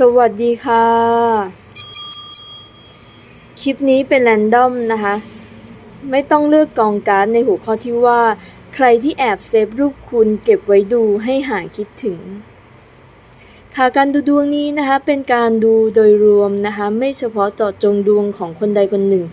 สวัสดีค่ะ คลิปนี้เป็นแรนดอมนะคะ ไม่ต้องเลือกกองการ์ดในหัวข้อที่ว่า ใครที่แอบเซฟรูปคุณเก็บไว้ดูให้หายคิดถึง ค่ะการดูดวงนี้นะคะ เป็นการดูโดยรวมนะคะ ไม่เฉพาะเจาะจงดวงของคนใดคนหนึ่ง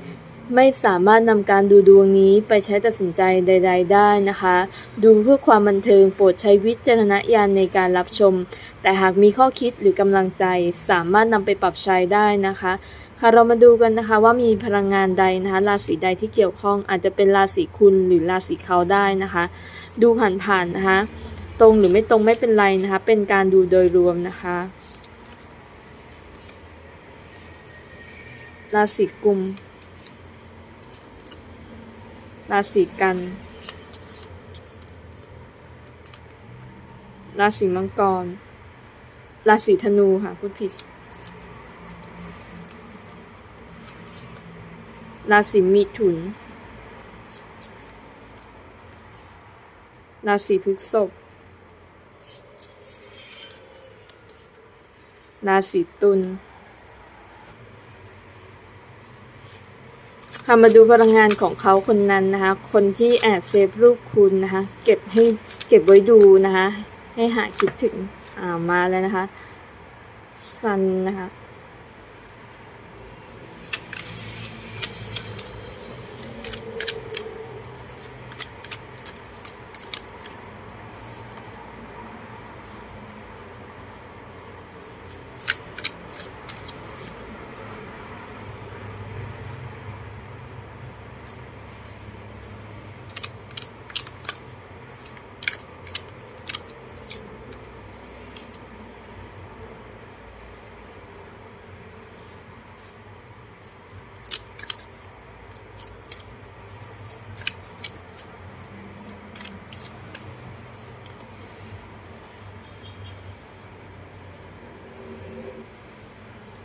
ไม่สามารถนำการดูดวงนี้ไปใช้ตัดสินใจใด ๆ ได้นะคะ ดูเพื่อความบันเทิงโปรดใช้วิจารณญาณในการรับชม แต่หากมีข้อคิดหรือกำลังใจสามารถนำไปปรับใช้ได้นะคะ ค่ะเรามาดูกันนะคะว่ามีพลังงานใดนะคะ ราศีใดที่เกี่ยวข้องอาจจะเป็นราศีคุณหรือราศีเขาได้นะคะ ดูผ่านๆนะคะ ตรงหรือไม่ตรงไม่เป็นไรนะคะ เป็นการดูโดยรวมนะคะ ราศีกุม ราศีกัน ราศีมังกร ราศีธนูค่ะพูดผิด ราศีมิถุน ราศีพฤษภ ราศีตุล ค่ะมาดูพลังงานของเขาคนนั้นนะคะ คนที่แอบเซฟรูปคุณนะคะ เก็บให้เก็บไว้ดูนะคะ ให้หาคิดถึง อ่ามาแล้วนะคะซันนะคะ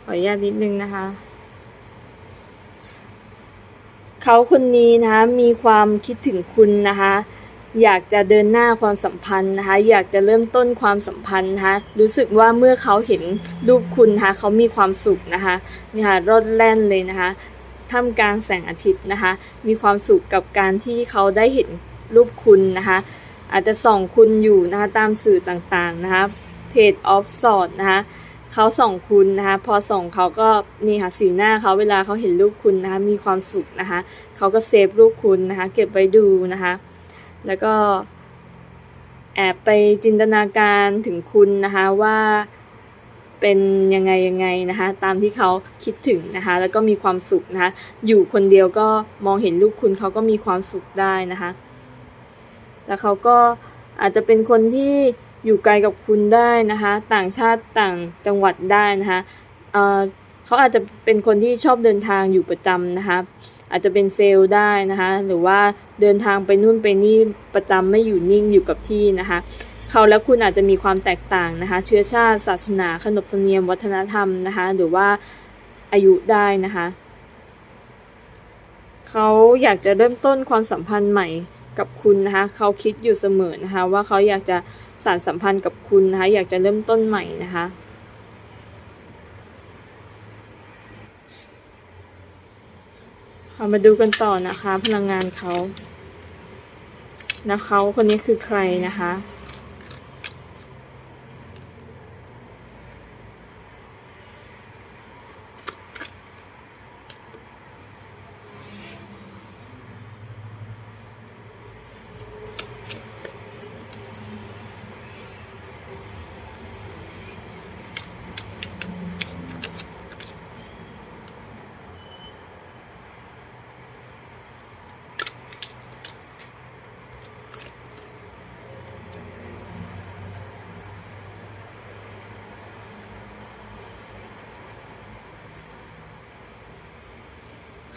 ออนุญาตนิดนึงนะคะ เขาคนนี้นะคะมีความคิดถึงคุณนะคะ อยากจะเดินหน้าความสัมพันธ์นะคะ อยากจะเริ่มต้นความสัมพันธ์นะคะ รู้สึกว่าเมื่อเขาเห็นรูปคุณนะคะเขามีความสุขนะคะนี่ค่ะรดแล่นเลยนะคะท่ามกลางแสงอาทิตย์นะคะ มีความสุขกับการที่เขาได้เห็นรูปคุณนะคะ อาจจะส่องคุณอยู่นะคะตามสื่อต่างๆนะคะเพจออฟสอดนะคะ เขาส่องคุณนะคะ พอส่องเขาก็นี่ค่ะสีหน้าเขาเวลาเขาเห็นรูปคุณนะคะมีความสุขนะคะเขาก็เซฟรูปคุณนะคะ เก็บไว้ดูนะคะ แล้วก็แอบไปจินตนาการถึงคุณนะคะว่าเป็นยังไงยังไงนะคะ ตามที่เขาคิดถึงนะคะ แล้วก็มีความสุขนะคะ อยู่คนเดียวก็มองเห็นรูปคุณเขาก็มีความสุขได้นะคะ แล้วเขาก็อาจจะเป็นคนที่ อยู่ไกลกับคุณได้นะคะ ต่างชาติต่างจังหวัดได้นะคะเเขาอาจจะเป็นคนที่ชอบเดินทางอยู่ประจำนะคะ อาจจะเป็นเซลล์ได้นะคะ หรือว่าเดินทางไปนู่นไปนี่ประจำไม่อยู่นิ่งอยู่กับที่นะคะเขาและคุณอาจจะมีความแตกต่างนะคะ เชื้อชาติ ศาสนา ขนบธรรมเนียมวัฒนธรรมนะคะ หรือว่าอายุได้นะคะ เขาอยากจะเริ่มต้นความสัมพันธ์ใหม่กับคุณนะคะ เขาคิดอยู่เสมอนะคะ ว่าเขาอยากจะ สารสัมพันธ์กับคุณนะคะอยากจะเริ่มต้นใหม่นะคะามาดูกันต่อนะคะ พลังงานเขานะเขาคนนี้คือใครนะคะ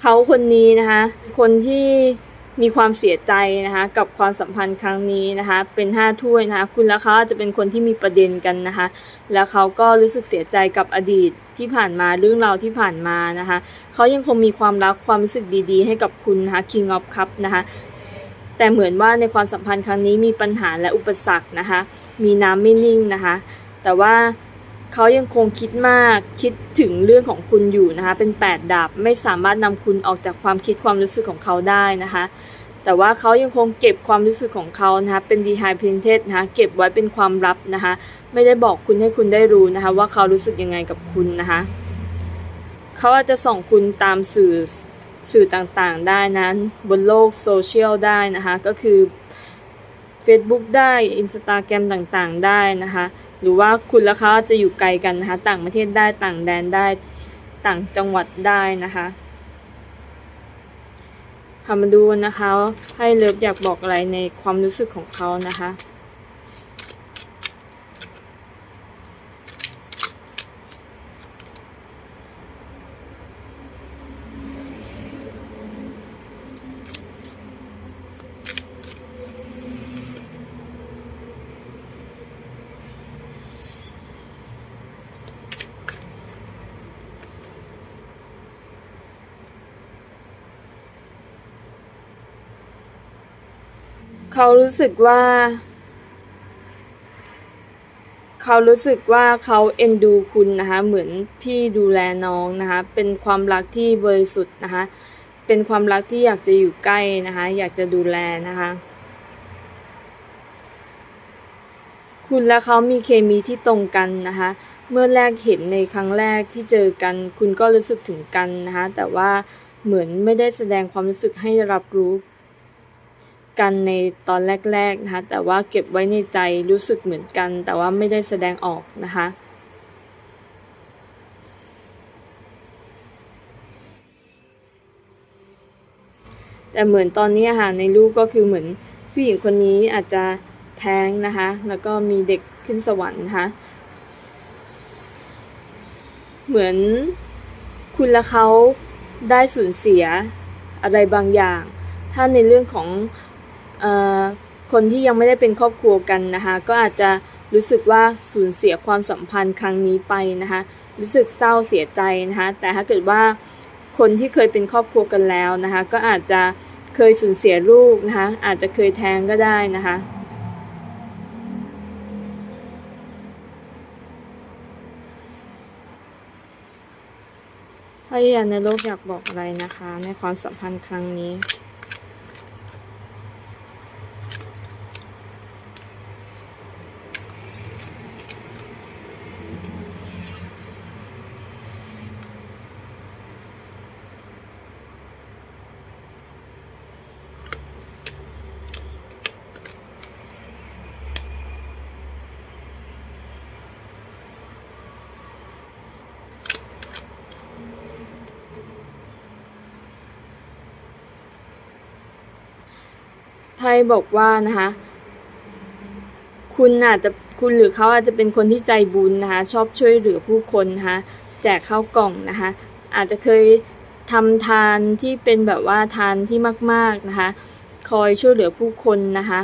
เขาคนนี้นะคะ คนที่มีความเสียใจนะคะกับความสัมพันธ์ครั้งนี้นะคะ เป็นห้าถ้วยนะคะ คุณและเขาอาจจะเป็นคนที่มีประเด็นกันนะคะ แล้วเขาก็รู้สึกเสียใจกับอดีตที่ผ่านมาเรื่องราวที่ผ่านมานะคะ เขายังคงมีความรักความรู้สึกดีๆ ให้กับคุณนะคะ King of Cup นะคะแต่เหมือนว่าในความสัมพันธ์ครั้งนี้มีปัญหาและอุปสรรคนะคะ มีน้ำไม่นิ่งนะคะ แต่ว่า เขายังคงคิดมากคิดถึงเรื่องของคุณอยู่นะคะเป็นแปดดาบไม่สามารถนำคุณออกจากความคิดความรู้สึกของเขาได้นะคะแต่ว่าเขายังคงเก็บความรู้สึกของเขานะคะเป็น dehydrated นะคะเก็บไว้เป็นความลับนะคะไม่ได้บอกคุณให้คุณได้รู้นะคะว่าเขารู้สึกยังไงกับคุณนะคะเขาอาจจะส่องคุณตามสื่อสื่อต่างๆ ได้นั้นบนโลกโซเชียลได้นะคะก็คือ Facebook ได้ Instagram ต่างๆ ได้นะคะ หรือว่าคุณและเขาจะอยู่ไกลกันนะคะ ต่างประเทศได้ต่างแดนได้ต่างจังหวัดได้นะคะทำมาดูนะคะ ให้เลิฟอยากบอกอะไรในความรู้สึกของเขานะคะ เขารู้สึกว่า เขารู้สึกว่าเขาเอ็นดูคุณนะคะ เหมือนพี่ดูแลน้องนะคะ เป็นความรักที่บริสุทธิ์นะคะ เป็นความรักที่อยากจะอยู่ใกล้นะคะ อยากจะดูแลนะคะ คุณและเขามีเคมีที่ตรงกันนะคะ เมื่อแรกเห็นในครั้งแรกที่เจอกัน คุณก็รู้สึกถึงกันนะคะ แต่ว่าเหมือนไม่ได้แสดงความรู้สึกให้รับรู้ กันในตอนแรกๆนะคะแต่ว่าเก็บไว้ในใจรู้สึกเหมือนกัน แต่ว่าไม่ได้แสดงออกนะคะแต่เหมือนตอนนี้ค่ะในรูปก็คือเหมือนผู้หญิงคนนี้อาจจะแท้งนะคะแล้วก็มีเด็กขึ้นสวรรค์นะคะเหมือนคุณและเขาได้สูญเสียอะไรบางอย่าง ถ้าในเรื่องของ คนที่ยังไม่ได้เป็นครอบครัวกันนะคะก็อาจจะรู้สึกว่าสูญเสียความสัมพันธ์ครั้งนี้ไปนะคะรู้สึกเศร้าเสียใจนะคะแต่ถ้าเกิดว่าคนที่เคยเป็นครอบครัวกันแล้วนะคะก็อาจจะเคยสูญเสียลูกนะคะอาจจะเคยแท้งก็ได้นะคะพยายามในโลกอยากบอกอะไรนะคะ ในความสัมพันธ์ครั้งนี้ ไพ่บอกว่านะคะ คุณอาจจะคุณหรือเขาอาจจะเป็นคนที่ใจบุญนะคะ ชอบช่วยเหลือผู้คนนะคะแจกข้าวกล่องนะคะ อาจจะเคยทำทานที่เป็นแบบว่าทานที่มาก ๆนะคะ คอยช่วยเหลือผู้คนนะคะ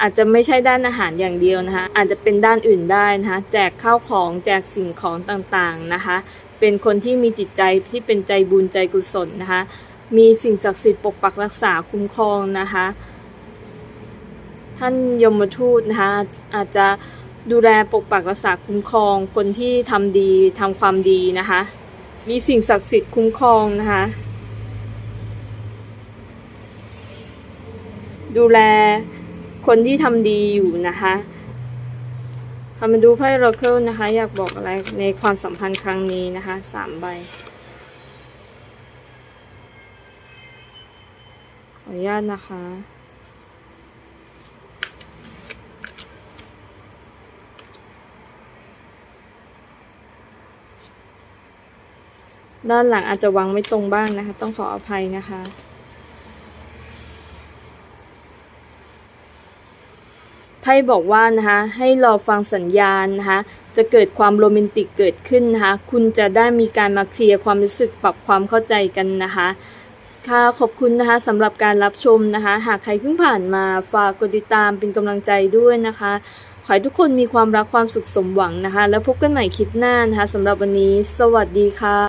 อาจจะไม่ใช่ด้านอาหารอย่างเดียวนะคะ อาจจะเป็นด้านอื่นได้นะคะ แจกข้าวของแจกสิ่งของต่างๆนะคะ เป็นคนที่มีจิตใจที่เป็นใจบุญใจกุศลนะคะ มีสิ่งศักดิ์สิทธิ์ปกปักรักษาคุ้มครองนะคะ ท่านยมทูตนะคะอาจจะดูแลปกปักรักษาคุ้มครอง คนที่ทำดีทำความดีนะคะ มีสิ่งศักดิ์สิทธิ์คุ้มครองนะคะ ดูแลคนที่ทำดีอยู่นะคะพามาดูไพ่โรเคิลนะคะ อยากบอกอะไรในความสัมพันธ์ครั้งนี้นะคะสามใบ ขอ อนุญาตนะคะ ด้านหลังอาจจะวางไม่ตรงบ้างนะคะ ต้องขออภัยนะคะไพ่บอกว่านะคะให้รอฟังสัญญาณนะคะจะเกิดความโรแมนติกเกิดขึ้นนะคะคุณจะได้มีการมาเคลียร์ความรู้สึกปรับความเข้าใจกันนะคะ ค่ะขอบคุณนะคะสำหรับการรับชมนะคะ หากใครเพิ่งผ่านมาฝากกดติดตามเป็นกำลังใจด้วยนะคะขอให้ทุกคนมีความรักความสุขสมหวังนะคะ แล้วพบกันใหม่คลิปหน้านะคะสำหรับวันนี้ สวัสดีค่ะ